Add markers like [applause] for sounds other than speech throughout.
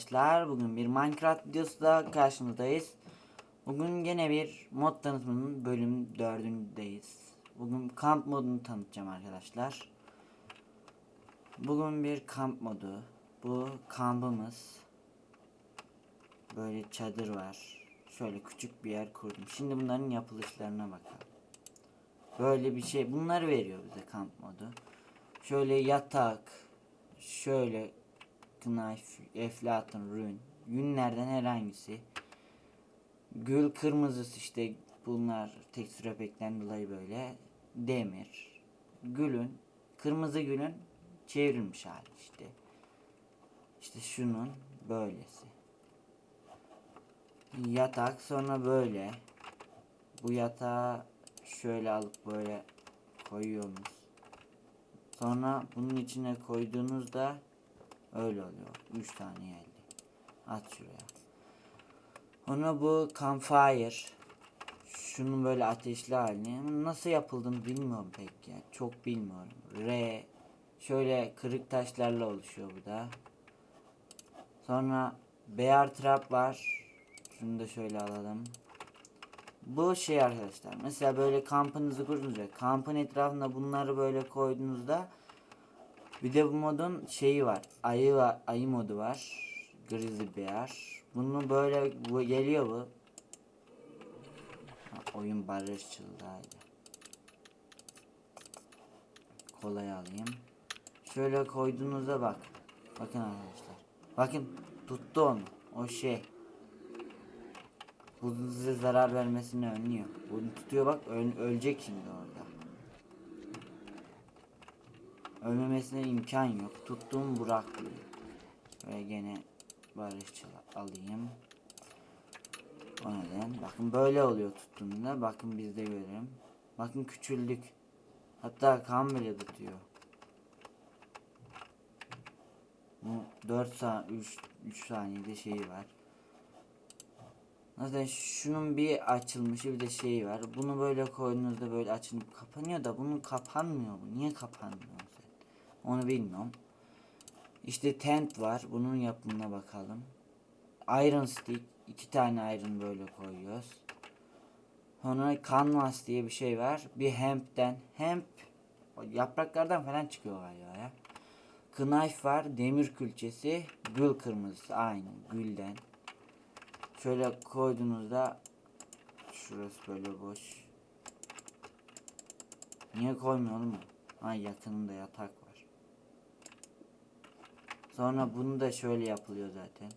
arkadaşlar. Bugün bir Minecraft videosu da karşınızdayız. Bugün gene bir mod tanıtımının bölüm 4'ündeyiz. Bugün kamp modunu tanıtacağım arkadaşlar. Bugün bir kamp modu. Bu kampımız. Böyle çadır var. Şöyle küçük bir yer kurdum. Şimdi bunların yapılışlarına bakalım. Böyle bir şey. Bunları veriyor bize kamp modu. Şöyle yatak. Şöyle Knife, Eflatun, Rune. Yünlerden herhangisi. Gül kırmızısı işte bunlar tekstür efektten dolayı böyle. Demir. Gülün, kırmızı gülün çevrilmiş hali işte. İşte şunun böylesi. Yatak sonra böyle. Bu yatağı şöyle alıp böyle koyuyorsunuz. Sonra bunun içine koyduğunuzda öyle oluyor. 3 tane geldi. At şuraya. Sonra bu campfire. Şunun böyle ateşli halini. Nasıl yapıldığını bilmiyorum pek ya. Çok bilmiyorum. R. Şöyle kırık taşlarla oluşuyor bu da. Sonra bear trap var. Şunu da şöyle alalım. Bu şey arkadaşlar. Mesela böyle kampınızı kurdunuz ya. Kampın etrafında bunları böyle koyduğunuzda bir de bu modun şeyi var. Ayı var, ayı modu var. Grizzly Bear. Bunu böyle bu geliyor bu. Ha, oyun barışçıldaydı. Kolay alayım. Şöyle koyduğunuzda bak. Bakın arkadaşlar. Bakın tuttu onu. O şey. Bu size zarar vermesini önlüyor. Bunu tutuyor bak öl- ölecek şimdi orada. Ölmemesine imkan yok. Tuttuğum bırakmıyor. Ve gene barışçıl alayım. O neden? Bakın böyle oluyor tuttuğunda. Bakın bizde görelim. Bakın küçüldük. Hatta kan bile tutuyor. Bu 4 saat 3 3 saniyede şeyi var. Zaten şunun bir açılmışı bir de şeyi var. Bunu böyle koyduğunuzda böyle açılıp kapanıyor da bunun kapanmıyor bu. Niye kapanmıyor? Onu bilmiyorum. İşte tent var. Bunun yapımına bakalım. Iron stick. iki tane iron böyle koyuyoruz. Sonra canvas diye bir şey var. Bir hemp'ten. Hemp yapraklardan falan çıkıyor galiba ya. Knife var. Demir külçesi. Gül kırmızısı. Aynı gülden. Şöyle koyduğunuzda şurası böyle boş. Niye koymuyor mu? Ha yakınında yatak var. Sonra bunu da şöyle yapılıyor zaten.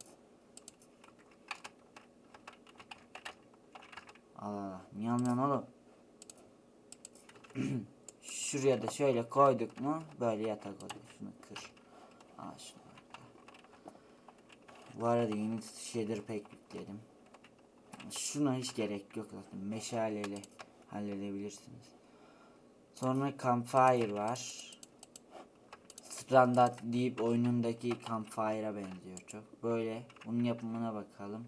Allah. Niye almıyorsun oğlum? [clears throat] Şuraya da şöyle koyduk mu böyle yatak oluyor. Şunu kır. Al şunu. Bu arada yeni şeyleri pek yükledim. Şuna hiç gerek yok zaten. Meşaleyle halledebilirsiniz. Sonra Campfire var. Standart Deep oyunundaki Campfire'a benziyor çok. Böyle. Bunun yapımına bakalım.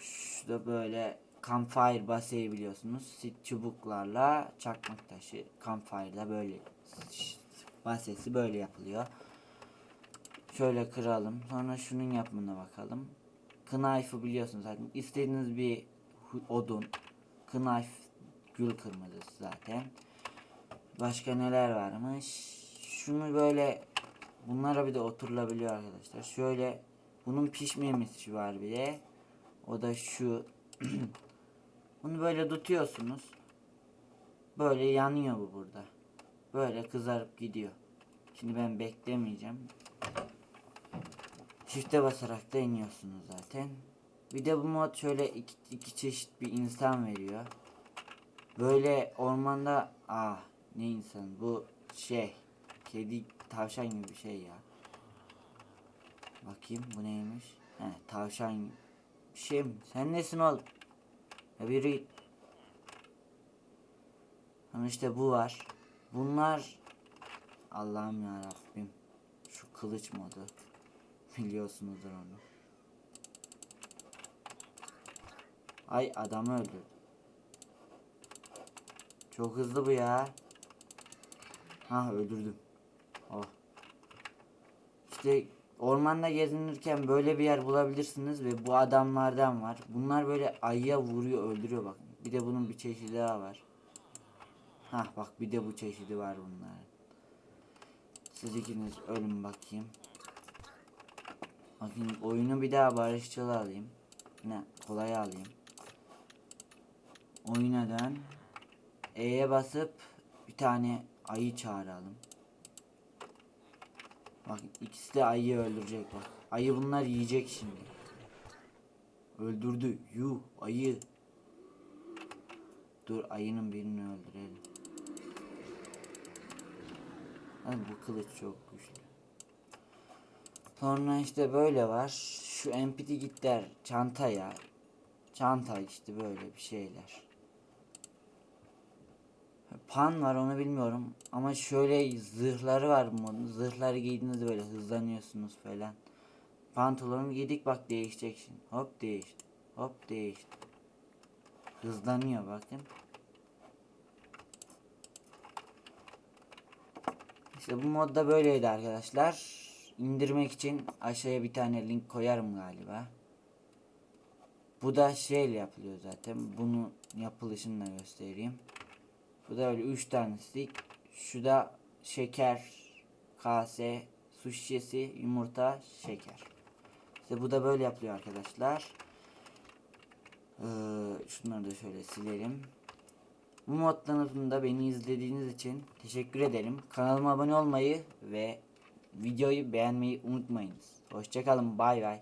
Şurada böyle Campfire baseyi biliyorsunuz. Çubuklarla çakmak taşı. Campfire'da böyle basesi böyle yapılıyor. Şöyle kıralım. Sonra şunun yapımına bakalım. Knife'ı biliyorsunuz zaten. İstediğiniz bir odun. Knife gül kırmızısı zaten. Başka neler varmış? Şunu böyle bunlara bir de oturulabiliyor arkadaşlar. Şöyle bunun pişmemesi var bir de. O da şu. [clears throat] Bunu böyle tutuyorsunuz. Böyle yanıyor bu burada. Böyle kızarıp gidiyor. Şimdi ben beklemeyeceğim. Çifte basarak da iniyorsunuz zaten. Bir de bu mod şöyle iki, iki çeşit bir insan veriyor. Böyle ormanda ah ne insan bu şey kedi tavşan gibi bir şey ya. Bakayım bu neymiş? He tavşan bir şey mi? Sen nesin oğlum? Ya biri git. İşte bu var. Bunlar Allah'ım ya Rabbim. Şu kılıç modu. [laughs] Biliyorsunuzdur onu. Ay adamı öldürdü. Çok hızlı bu ya. Ha öldürdüm. Oh. İşte ormanda gezinirken böyle bir yer bulabilirsiniz ve bu adamlardan var. Bunlar böyle ayıya vuruyor, öldürüyor bakın. Bir de bunun bir çeşidi daha var. Hah bak bir de bu çeşidi var bunların. Siz ikiniz ölün bakayım. Bakın oyunu bir daha barışçıl alayım. Ne kolay alayım. Oyuna dön. E'ye basıp bir tane ayı çağıralım. Bak ikisi de ayıyı öldürecek bak. Ayı bunlar yiyecek şimdi. Öldürdü. Yuh ayı. Dur ayının birini öldürelim. Hadi bu kılıç çok güçlü. Sonra işte böyle var. Şu empty gitler çantaya. Çanta işte böyle bir şeyler. Pan var onu bilmiyorum ama şöyle zırhları var mı? Zırhları giydiğinizde böyle hızlanıyorsunuz falan. Pantolonu giydik bak değişecek şimdi. Hop değişti. Hop değişti. Hızlanıyor bakın. İşte bu modda böyleydi arkadaşlar. İndirmek için aşağıya bir tane link koyarım galiba. Bu da şeyle yapılıyor zaten. Bunu yapılışını da göstereyim. Bu da öyle 3 tanesi. Şu da şeker, kase, su şişesi, yumurta, şeker. İşte bu da böyle yapılıyor arkadaşlar. Ee, şunları da şöyle silelim. Bu mod tanıtımında beni izlediğiniz için teşekkür ederim. Kanalıma abone olmayı ve videoyu beğenmeyi unutmayınız. Hoşçakalın. Bay bay.